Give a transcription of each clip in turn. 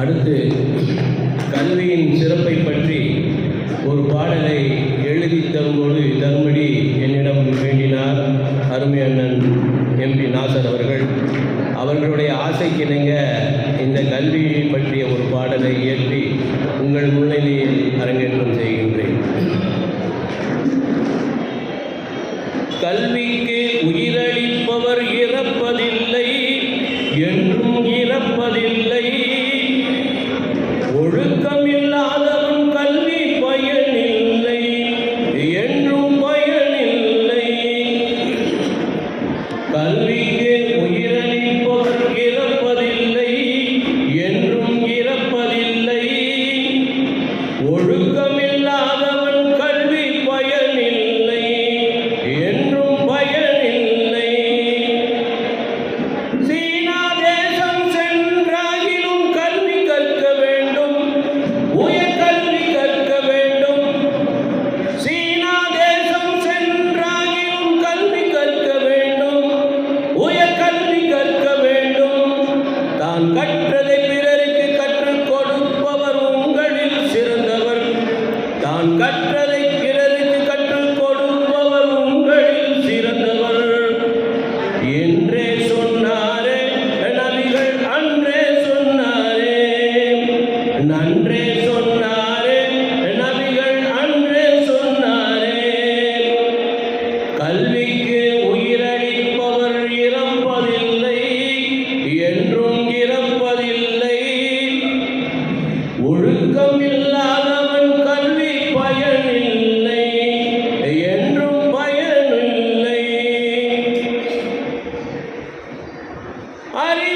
அடுத்து கல்வியின் சிறப்பை பற்றி ஒரு பாடலை எழுதி தரும்போது தரும்படி என்னிடம் வேண்டினார் அருமை அண்ணன் எம் பி நாசர் அவர்கள். அவர்களுடைய ஆசைக்கிணங்க இந்த கல்வியை பற்றிய ஒரு பாடலை இயற்றி உங்கள் முன்னிலையில் அரங்கேற்றம் செய்கின்றேன். கல்விக்கு என்றே சொன்னாரே நபிகள் அன்றே சொன்னாரே. நன்றே சொன்னாரே நபிகள் அன்றே சொன்னாரே. கல்விக்கு உயிரளிப்பவர் இறப்பதில்லை என்றும் இறப்பதில்லை. ஒழுக்கம் இல்லாத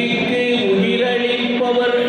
உயிருக்கு உயிரளிப்பவர்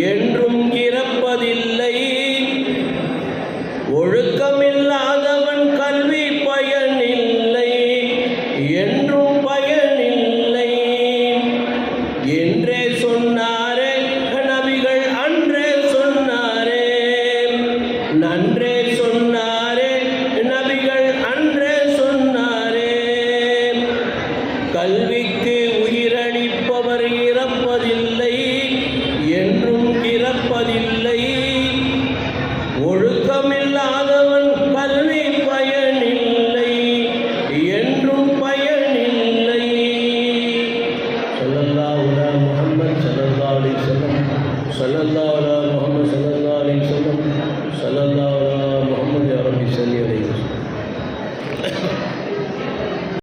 Gabriel. Sale.